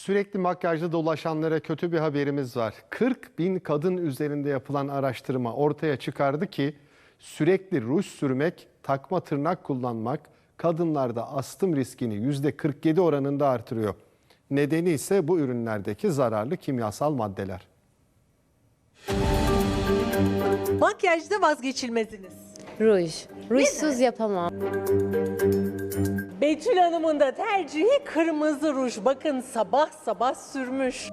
Sürekli makyajlı dolaşanlara kötü bir haberimiz var. 40 bin kadın üzerinde yapılan araştırma ortaya çıkardı ki sürekli ruj sürmek, takma tırnak kullanmak kadınlarda astım riskini %47 oranında artırıyor. Nedeni ise bu ürünlerdeki zararlı kimyasal maddeler. Makyajda vazgeçilmeziniz. Ruj. Rujsuz yapamam. Betül Hanım'ın da tercihi kırmızı ruj. Bakın sabah sabah sürmüş.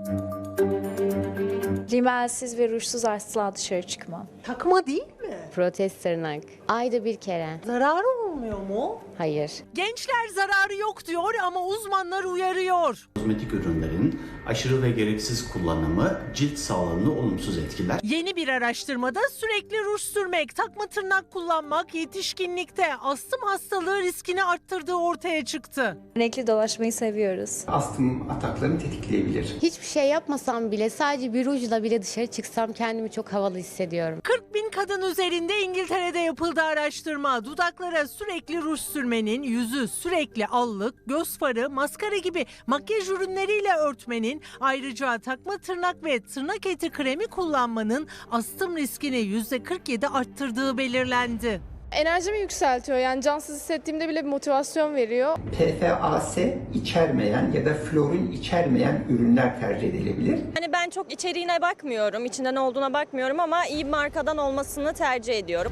Rimelsiz ve rujsuz asla dışarı çıkmam. Takma değil mi? Protez tırnak. Ayda bir kere. Zararı olmuyor mu? Hayır. Gençler zararı yok diyor ama uzmanlar uyarıyor. Kozmetik ürünlerin aşırı ve gereksiz kullanımı cilt sağlığını olumsuz etkiler. Yeni bir araştırmada sürekli ruj sürmek, takma tırnak kullanmak yetişkinlikte astım hastalığı riskini arttırdığı ortaya çıktı. Renkli dolaşmayı seviyoruz. astım ataklarını tetikleyebilir. Hiçbir şey yapmasam bile sadece bir rujla bile dışarı çıksam kendimi çok havalı hissediyorum. 40 bin kadın üzerinde İngiltere'de yapıldı araştırma. Dudaklara sürekli ruj sürmenin, yüzü sürekli allık, göz farı, maskara gibi makyaj ürünleriyle örtmenin, ayrıca takma tırnak ve tırnak eti kremi kullanmanın astım riskini %47 arttırdığı belirlendi. Enerjimi yükseltiyor. Yani cansız hissettiğimde bile bir motivasyon veriyor. PFAS içermeyen ya da florun içermeyen ürünler tercih edilebilir. Hani ben çok içeriğine bakmıyorum, içinde ne olduğuna bakmıyorum ama iyi bir markadan olmasını tercih ediyorum.